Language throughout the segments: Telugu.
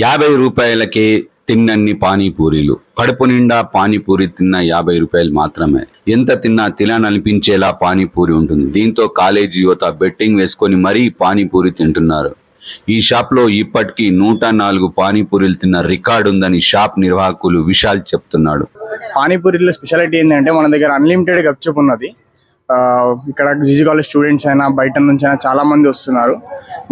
యాభై రూపాయలకే తిన్నన్ని పానీపూరీలు. కడుపు నిండా పానీపూరి తిన్న యాభై రూపాయలు మాత్రమే. ఎంత తిన్నా తినాలనిపించేలా పానీపూరి ఉంటుంది. దీంతో కాలేజీ యువత బెట్టింగ్ వేసుకొని మరీ పానీపూరి తింటున్నారు. ఈ షాప్లో ఇప్పటికీ నూట నాలుగు పానీపూరీలు తిన్న రికార్డు ఉందని షాప్ నిర్వాహకులు విశాల్ చెప్తున్నాడు. పానీపూరిలో స్పెషాలిటీ ఏంటంటే మన దగ్గర అన్లిమిటెడ్ గప్చుప్ ఉన్నది. ఇక్కడ జీజీ కాలేజ్ స్టూడెంట్స్ అయినా బయట నుంచి అయినా చాలా మంది వస్తున్నారు.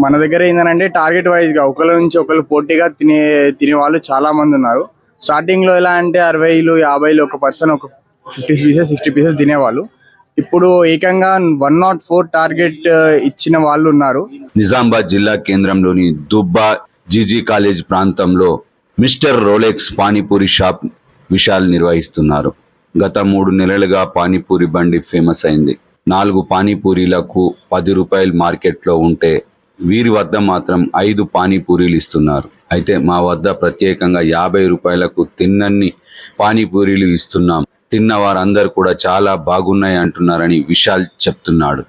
మన దగ్గర ఏంటంటే టార్గెట్ వైజ్గా ఒకరి నుంచి ఒకరు పోటీగా తినే తినే వాళ్ళు చాలా మంది ఉన్నారు. స్టార్టింగ్లో ఎలా అంటే అరవైలు యాభైలు ఒక పర్సన్ ఒక ఫిఫ్టీ పీసెస్ సిక్స్టీ పీసెస్ తినేవాళ్ళు. ఇప్పుడు ఏకంగా వన్ నాట్ ఫోర్ టార్గెట్ ఇచ్చిన వాళ్ళు ఉన్నారు. నిజామాబాద్ జిల్లా కేంద్రంలోని దుబ్బా జీజీ కాలేజ్ ప్రాంతంలో మిస్టర్ రోలెక్స్ పానీపూరి షాప్ విషయాలు నిర్వహిస్తున్నారు. గత మూడు నెలలుగా పానీపూరి బండి ఫేమస్ అయింది. నాలుగు పానీపూరీలకు పది రూపాయలు మార్కెట్లో ఉంటే వీరి వద్ద మాత్రం ఐదు పానీపూరీలు ఇస్తున్నారు. అయితే మా వద్ద ప్రత్యేకంగా యాభై రూపాయలకు తిన్నన్ని పానీపూరీలు ఇస్తున్నాం. తిన్న వారందరూ కూడా చాలా బాగున్నాయి అంటున్నారని విశాల్ చెప్తున్నాడు.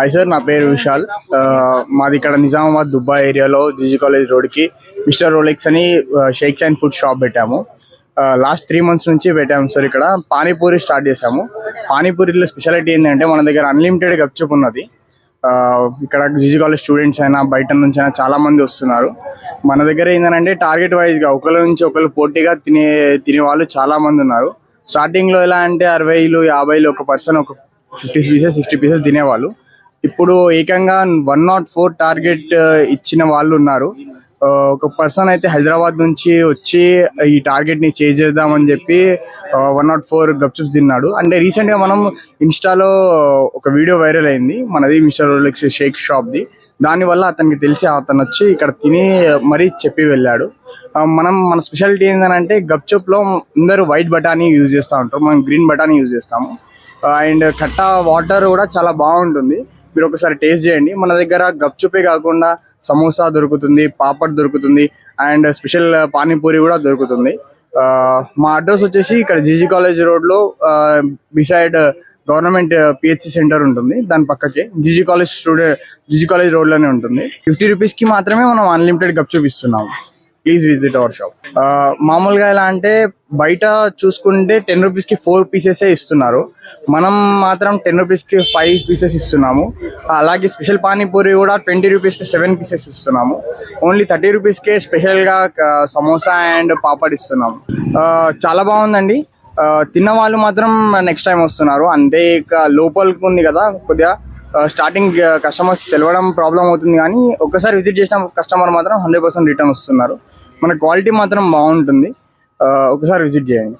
హాయ్ సార్ నా పేరు విశాల్. ఆ, మాది ఇక్కడ నిజామాబాద్ దుబాయ్ ఏరియాలో జీజీ కాలేజ్ రోడ్కి మిస్టర్ రోలెక్స్ అని షేక్స్ అండ్ ఫుడ్ షాప్ పెట్టాము. లాస్ట్ త్రీ మంత్స్ నుంచి పెట్టాము సార్ ఇక్కడ. పానీపూరి స్టార్ట్ చేసాము పానీపూరిలో స్పెషాలిటీ ఏంటంటే మన దగ్గర అన్లిమిటెడ్ గప్చుప్ ఉన్నది. ఆ, ఇక్కడ జీజీ కాలేజ్ స్టూడెంట్స్ అయినా బయట నుంచి అయినా చాలా మంది వస్తున్నారు. మన దగ్గర ఏంటంటే టార్గెట్ వైజ్గా ఒకరి నుంచి ఒకరు పోటీగా తినే తినే వాళ్ళు చాలా మంది ఉన్నారు. స్టార్టింగ్లో ఎలా అంటే అరవైలు యాభైలు ఒక పర్సన్ ఒక ఫిఫ్టీ పీసెస్ సిక్స్టీ పీసెస్ తినేవాళ్ళు. ఇప్పుడు ఏకంగా వన్ నాట్ ఫోర్ టార్గెట్ ఇచ్చిన వాళ్ళు ఉన్నారు. ఒక పర్సన్ అయితే హైదరాబాద్ నుంచి వచ్చి ఈ టార్గెట్ని చేజ్ చేద్దామని చెప్పి వన్ నాట్ ఫోర్ గప్చుప్స్ తిన్నాడు. అంటే రీసెంట్గా మనం ఇన్స్టాలో ఒక వీడియో వైరల్ అయింది. మనది మిస్టర్ రోలెక్స్ షేక్ షాప్ ది దానివల్ల అతనికి తెలిసి అతను వచ్చి ఇక్కడ తిని మరీ చెప్పి వెళ్ళాడు. మనం మన స్పెషాలిటీ ఏంటంటే గప్చుప్లో అందరూ వైట్ బటానీ యూజ్ చేస్తూ ఉంటారు. మనం గ్రీన్ బటానీ యూజ్ చేస్తాము. అండ్ కట్టా వాటర్ కూడా చాలా బాగుంటుంది. మీరు ఒకసారి టేస్ట్ చేయండి. మన దగ్గర గప్చుపే కాకుండా సమోసా దొరుకుతుంది పాపడ్ దొరుకుతుంది అండ్ స్పెషల్ పానీపూరి కూడా దొరుకుతుంది. ఆ, మా అడ్రస్ వచ్చేసి ఇక్కడ జీజీ కాలేజ్ రోడ్లో బిసైడ్ గవర్నమెంట్ పిహెచ్సి సెంటర్ ఉంటుంది. దాని పక్కకే GG college student GG college రోడ్లోనే ఉంటుంది. ఫిఫ్టీ రూపీస్కి మాత్రమే మనం అన్లిమిటెడ్ గప్ చూపిస్తున్నాము ప్లీజ్ విజిట్ అవర్ షాప్ మామూలుగా ఎలా అంటే బయట చూసుకుంటే టెన్ రూపీస్కి ఫోర్ పీసెసే ఇస్తున్నారు. మనం మాత్రం టెన్ రూపీస్కి ఫైవ్ పీసెస్ ఇస్తున్నాము. అలాగే స్పెషల్ పానీపూరి కూడా ట్వంటీ రూపీస్కి సెవెన్ పీసెస్ ఇస్తున్నాము. ఓన్లీ థర్టీ రూపీస్కే స్పెషల్గా సమోసా అండ్ పాపడ్ ఇస్తున్నాము. చాలా బాగుందండి. తిన్న వాళ్ళు మాత్రం నెక్స్ట్ టైం వస్తున్నారు. అంటే ఇక లోపలికి ఉంది కదా కొద్దిగా స్టార్టింగ్ కస్టమర్స్ తెలవడం ప్రాబ్లం అవుతుంది కానీ ఒక్కసారి విజిట్ చేసిన కస్టమర్ మాత్రం హండ్రెడ్ పర్సెంట్ రిటర్న్ వస్తున్నారు. మన క్వాలిటీ మాత్రం బాగుంటుంది. ఒకసారి విజిట్ చేయండి.